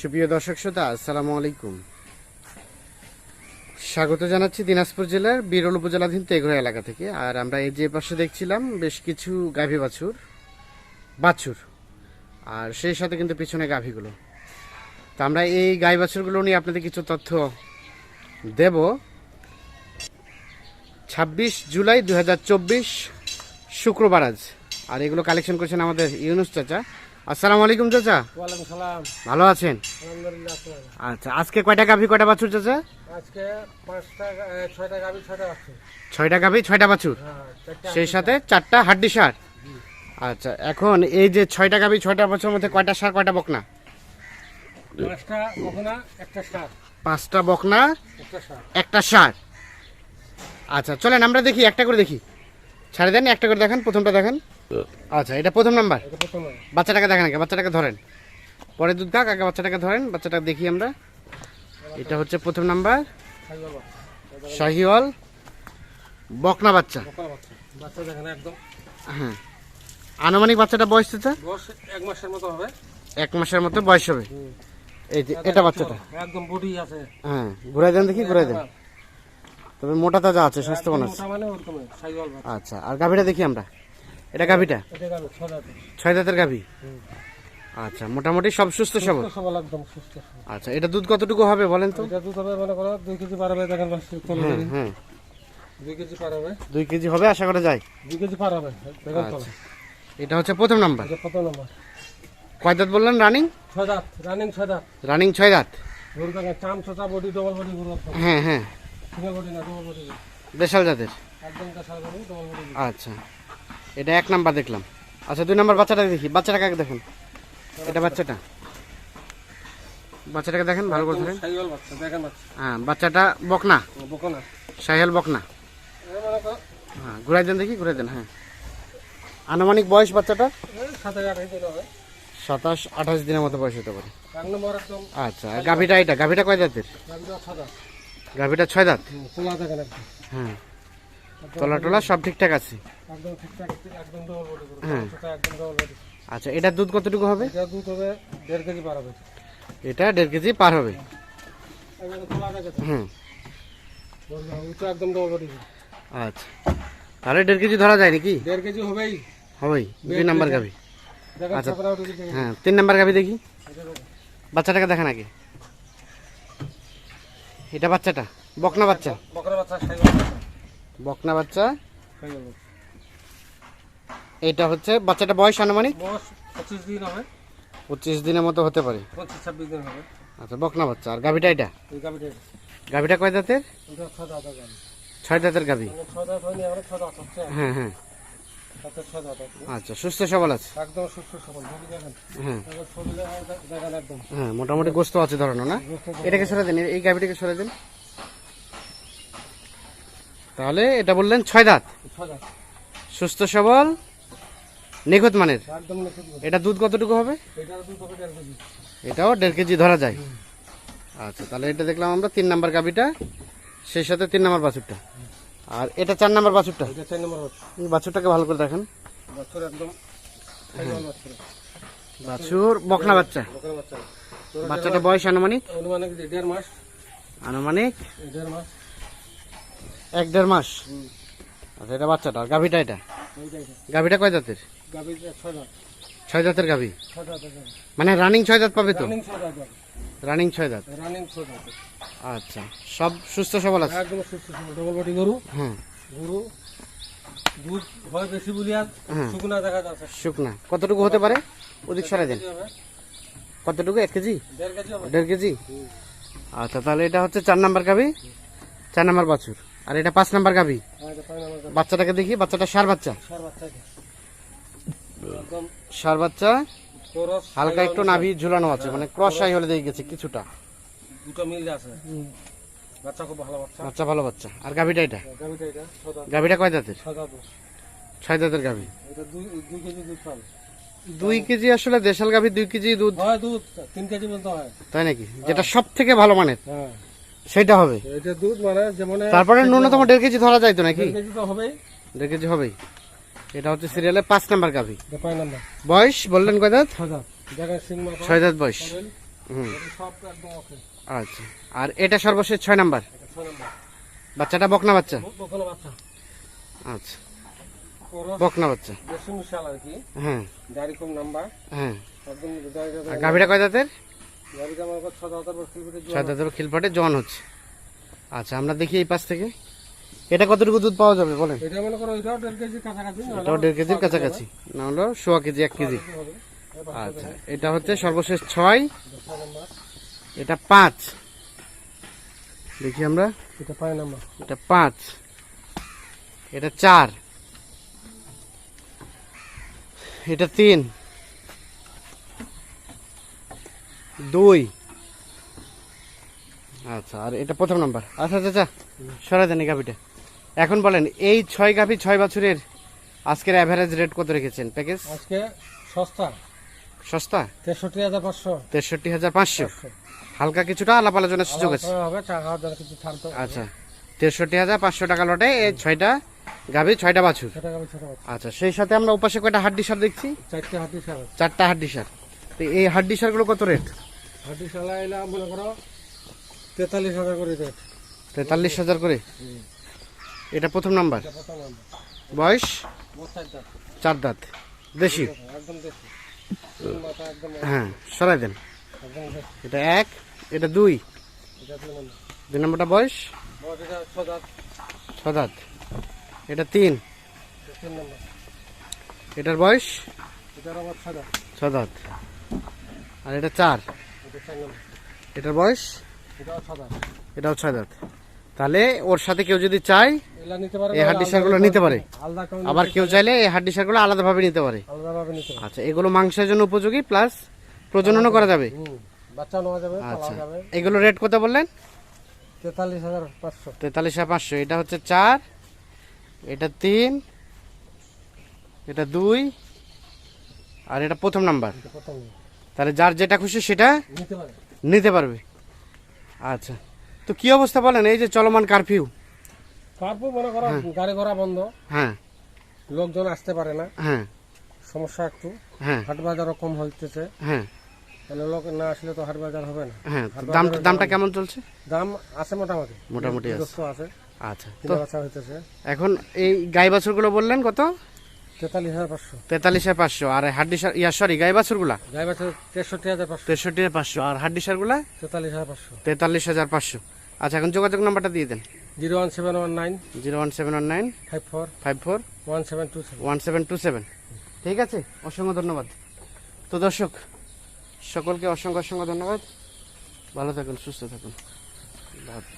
সুপ্রিয় দর্শক শ্রোতা, আসসালামু আলাইকুম। স্বাগত জানাচ্ছি দিনাজপুর জেলার বিরল উপজেলাধীন তেঘরা এলাকা থেকে। আর আমরা এই যে পাশে দেখছিলাম, বেশ কিছু গাভী বাছুর বাছুর, আর সেই সাথে কিন্তু পিছনে গাভীগুলো। তা আমরা এই গাই বাছুরগুলো নিয়ে আপনাদের কিছু তথ্য দেব। ছাব্বিশ জুলাই দু হাজার চব্বিশ শুক্রবার আজ। আর এগুলো কালেকশন করেছেন আমাদের ইউনুস চাচা। আসসালামু আলাইকুম চাচা। ওয়ালাইকুম সালাম। ভালো আছেন? আলহামদুলিল্লাহ আচ্ছা আজকে কয়টা গাভী কয়টা বাছুর চাচা? আজকে পাঁচটা ছয়টা গাবি ছয়টা আছে ছয়টা গাভী ছয়টা বাছুর? হ্যাঁ সেই সাথে চারটা হাড্ডি সার? আচ্ছা এখন এই যে ছয়টা গাভী ছয়টা বছরের মধ্যে কয়টা সার কয়টা বকনা? পাঁচটা কখনা একটা সার। পাঁচটা বকনা একটা সার। আচ্ছা চলেন আমরা দেখি একটা করে দেখি। ছাড়ে দেন একটা করে দেখান প্রথমটা দেখান। আচ্ছা এটা প্রথম নাম্বার? বাচ্চাটাকে দেখেন আগে, বাচ্চাটাকে ধরেন। পরে দুধ দাগ আগে বাচ্চাটাকে ধরেন, বাচ্চাটাকে দেখি আমরা। এটা হচ্ছে প্রথম নাম্বার। শাহিওয়াল বকনা বাচ্চা। হ্যাঁ। আনুমানিক বাচ্চাটা বয়স তো এক মাসের মতো হবে এক মাসের মতো বয়স হবে। এই যে, এটা বাচ্চাটা। একদম বডি আছে হ্যাঁ ঘুরাই দেন দেখি, ঘুরাই দেন। তবে মোটা তাজা আছে, স্বাস্থ্যবান আছে। আচ্ছা আর গাভীটা দেখি আমরা। এটা গাভীটা? ছয় দাঁতের। গাভী? আচ্ছা মোটামুটি সব সুস্থ সবল? সবল একদম সুস্থ আচ্ছা এটা দুধ কতটুকু হবে বলেন তো? এটা দুধ হবে মনে করো দুই কেজি পার হবে দেখেন দুই কেজি পার হবে। দুই কেজি হবে আশা করা যায়? দুই কেজি পার হবে দেখেন আচ্ছা। এটা হচ্ছে প্রথম নাম্বার? প্রথম নম্বর। কয় দাঁত বললেন রানিং? ছয় দাঁত রানিং ছয় দাঁত। রানিং ছয় দাঁত? চাম ছোটা বডি ডবল বডি হ্যাঁ হ্যাঁ। বডি না ডবল বডি দেশাল জাতের? একদম ডবল বডি আচ্ছা। এটা এক নাম্বার দেখলাম। আচ্ছা দুই নাম্বার বাচ্চাটা দেখি। বাচ্চাটাকে আগে দেখুন। এটা বাচ্চাটা। বাচ্চাটাকে দেখেন ভালো করে ধরেন। হ্যাঁ বাচ্চাটা বকনা। বকো সাহেল বকনা। হ্যাঁ ঘুরাই দেন দেখি ঘুরাই দেন হ্যাঁ। আনুমানিক বয়স বাচ্চাটা? সাতাশ আঠাশ দিনের মতো বয়স হতে পারে। আচ্ছা গাভিটা এটা। গাভিটা কয় দাঁতের গাভিটা ছয় দাঁত হ্যাঁ। তলা টলা সব ঠিকঠাক আছে? একদম ঠিকঠাক একদম ডবল বডি গরু হ্যাঁ। একদম ডবল বডি আচ্ছা এটার দুধ কতটুকু হবে? এটা দুধ হবে দেড় কেজি পার হবে। এটা দেড় কেজি পার হবে। হুম একদম ডবল বডি আচ্ছা। তাহলে দেড় কেজি ধরা যায় নাকি? দেড় কেজি হবেই। হবেই। দুই নাম্বার গাভি। আচ্ছা। হ্যাঁ তিন নাম্বার গাভি দেখি। বাচ্চাটাকে দেখান আগে। এটা বাচ্চাটা? বকনা বাচ্চা? বকরা বাচ্চা বকনা বাচ্চা। এটা হচ্ছে বাচ্চাটা বয়স আনুমানিক? পঁচিশ দিন হবে। পঁচিশ দিনের মতো হতে পারে। পঁচিশ ছাব্বিশ দিন হবে। আচ্ছা বকনা বাচ্চা। আর গাভিটা এটা? গাভিটা কয় দাঁতের ছয় দাঁতের গাভি। হচ্ছে। হ্যাঁ হ্যাঁ। আচ্ছা সুস্থ সবল আছে? একদম সুস্থ সবল হ্যাঁ। হ্যাঁ মোটামুটি গোস্ত আছে ধরানো না? এটাকে সরে দিন এই গাভিটাকে সরে দেন। তাহলে এটা বললেন ছয় দাঁত। সুস্থ সবল নিখুঁত মানের। এটা দুধ কতটুকু হবে? এটাও দেড় কেজি ধরা যায়। আচ্ছা তাহলে এটা দেখলাম আমরা তিন নাম্বার গাভিটা সেই সাথে তিন নাম্বার বাছুরটা। আর এটা চার নাম্বার বাছুরটা? বাছুরটাকে ভালো করে দেখেন। বাচ্চার একদম সাইওয়াল বাচ্চা বাছুর বকনা বাচ্চা। বাচ্চাটা বয়স আনুমানিক? মাস। আনুমানিক? দেড় মাস। এক দেড় মাস? আচ্ছা এটা বাচ্চাটা আর গাভিটা এটা? গাভিটা কয় গাবি ছয় ছয় গাভি? মানে রানিং ছয় দাঁত পাবে তো? রানিং ছয় দাঁত রানিং ছয় আচ্ছা সব সুস্থ সবল আছে? একদম সুস্থ সবল ডবল বডি গরু। হ্যাঁ। গরু দুধ হয় বেশি বলি আর হ্যাঁ। শুকনা দেখা যাচ্ছে। শুকনা। কতটুকু হতে পারে? ওদিক সরাই দেন। কতটুকু? এক কেজি? দেড় কেজি দেড় কেজি? আচ্ছা তাহলে এটা হচ্ছে চার নাম্বার গাভি? চার নাম্বার বাছুর। আর এটা পাঁচ নাম্বার গাভি হ্যাঁ, এটা পাঁচ নম্বর গাভী। বাচ্চাটাকে দেখি বাচ্চাটা সার বাচ্চা? সার বাচ্চা হালকা একটু নাভি ঝুলানো আছে মানে ক্রস সাই হলে দিয়ে গেছে কিছুটা। দুটো মিল আছে। বাচ্চা খুব ভালো বাচ্চা। বাচ্চা ভালো বাচ্চা। আর গাভিটা এটা? গাভিটা এটা ছয় দাঁত কয় দাঁতের? ছয় দাঁতের গাভি এটা দুই কেজি দুধ পাবে। দুই কেজি আসলে দেশাল গাভি দুই কেজি দুধ? হয় দুধ তিন কেজি বলতে হয়। তাই নাকি? যেটা সব থেকে ভালো মানের? হ্যাঁ। সেটা হবে। এটা দুধ মানে যেমন তারপরে ন্যূনতম দেড় কেজি ধরা যায় তো নাকি কেজি তো হবেই। দেড় কেজি হবেই। এটা হচ্ছে সিরিয়ালে পাঁচ নাম্বার গাভি। বয়স বললেন কয় দাঁত? ছয় দাঁত। বয়স। হুম। আচ্ছা। আর এটা সর্বশেষ ছয় নাম্বার? বাচ্চাটা বকনা বাচ্চা? বকনা বাচ্চা। আচ্ছা। বকনা বাচ্চা। হ্যাঁ। গাড়ি কম নাম্বার হ্যাঁ। একদম কয় দাঁতের? হাজার খিলপাটে জন হচ্ছে। আচ্ছা আমরা দেখি এই পাশ থেকে। এটা কতটুকু দুধ পাওয়া যাবে বলেন? এটা এটাও দেড় কেজির কাছাকাছি। না হলো সোয়া কেজি এক কেজি। আচ্ছা এটা হচ্ছে সর্বশেষ ছয় ছয়। এটা পাঁচ। দেখি আমরা। এটা পাঁচ নম্বর। এটা পাঁচ। এটা চার। এটা তিন। দুই। আচ্ছা আর এটা প্রথম নাম্বার। আচ্ছা আচ্ছা আচ্ছা সরাই দেন এই গাভিটা। এখন বলেন এই ছয় গাভি ছয় বছরের আজকের অ্যাভারেজ রেট কত রেখেছেন? প্যাকেজ? আজকে সস্তা। সস্তা? তেষট্টি হাজার পাঁচশো। তেষট্টি হাজার পাঁচশো। হালকা কিছুটা আলাপ আলোচনার সুযোগ আছে। হবে চা খাওয়ার কিছু ছাড় আচ্ছা তেষট্টি হাজার পাঁচশো টাকা লটে এই ছয়টা গাভি ছয়টা বাছুর। আচ্ছা সেই সাথে আমরা উপাসে কয়টা হাড্ডি সার দেখছি? চারটে হাতি সার চারটা হাড্ডি সার। তো এই হাড্ডি সারগুলো কত রেট? হাতি সালা এলাম মনে করো তেতাল্লিশ হাজার করে রেট। তেতাল্লিশ হাজার করে? এটা প্রথম নাম্বার? বয়স? চার দাঁত। দেশি? হ্যাঁ সরাই দেন। এটা এক এটা দুই। দুই নম্বরটা বয়স? ছ দাঁত। এটা তিন। এটার বয়স? ছ দাঁত। আর এটা চার। এটার বয়স? এটাও ছয় দাঁত। তাহলে ওর সাথে কেউ যদি চায়, এই হাড্ডি সারগুলো নিতে পারে। আবার কেউ চাইলে এই হাড্ডি সারগুলো আলাদাভাবে নিতে পারে। আচ্ছা এগুলো মাংসের জন্য উপযোগী, প্লাস প্রজননও করা যাবে। আচ্ছা এগুলো রেট কত বললেন? তেতাল্লিশ হাজার পাঁচশো। এটা হচ্ছে চার, এটা তিন, এটা দুই, আর এটা প্রথম নাম্বার। তাহলে যার যেটা খুশি সেটা নিতে পারবে। আচ্ছা। তো কি অবস্থা বলেন? এই যে চলমান কারফিউ তারপর মনে করো গাড়ি ঘোড়া বন্ধ। হ্যাঁ। লোকজন আসতে পারে না। হ্যাঁ। সমস্যা একটু। হ্যাঁ। হাট বাজারও কম হইতেছে। হ্যাঁ। মানে লোক না আসলে তো হাট বাজার হবে না। হ্যাঁ দাম দামটা কেমন চলছে? দাম আছে মোটামুটি। মোটামুটি আছে। আছে। আচ্ছা। তো এখন এই গাই বাছুরগুলো বললেন কত? তেতাল্লিশ হাজার পাঁচশো। তেতাল্লিশ হাজার পাঁচশো। আর হাড্ডি সার ইয়া সরি গাই গাই বাচ্চা তেষট্টি হাজার পাঁচশো। তেষট্টি হাজার পাঁচশো। আর হাড্ডি তেতাল্লিশ হাজার পাঁচশো। তেতাল্লিশ হাজার পাঁচশো। আচ্ছা এখন যোগাযোগ নাম্বারটা দিয়ে দেন। Zero one seven one nine. Zero one seven one nine. Five four. Five four. One seven two seven. One seven two seven. ঠিক আছে? অসংখ্য ধন্যবাদ। তো দর্শক সকলকে অসংখ্য অসংখ্য ধন্যবাদ। ভালো থাকুন সুস্থ থাকুন। হাফেজ।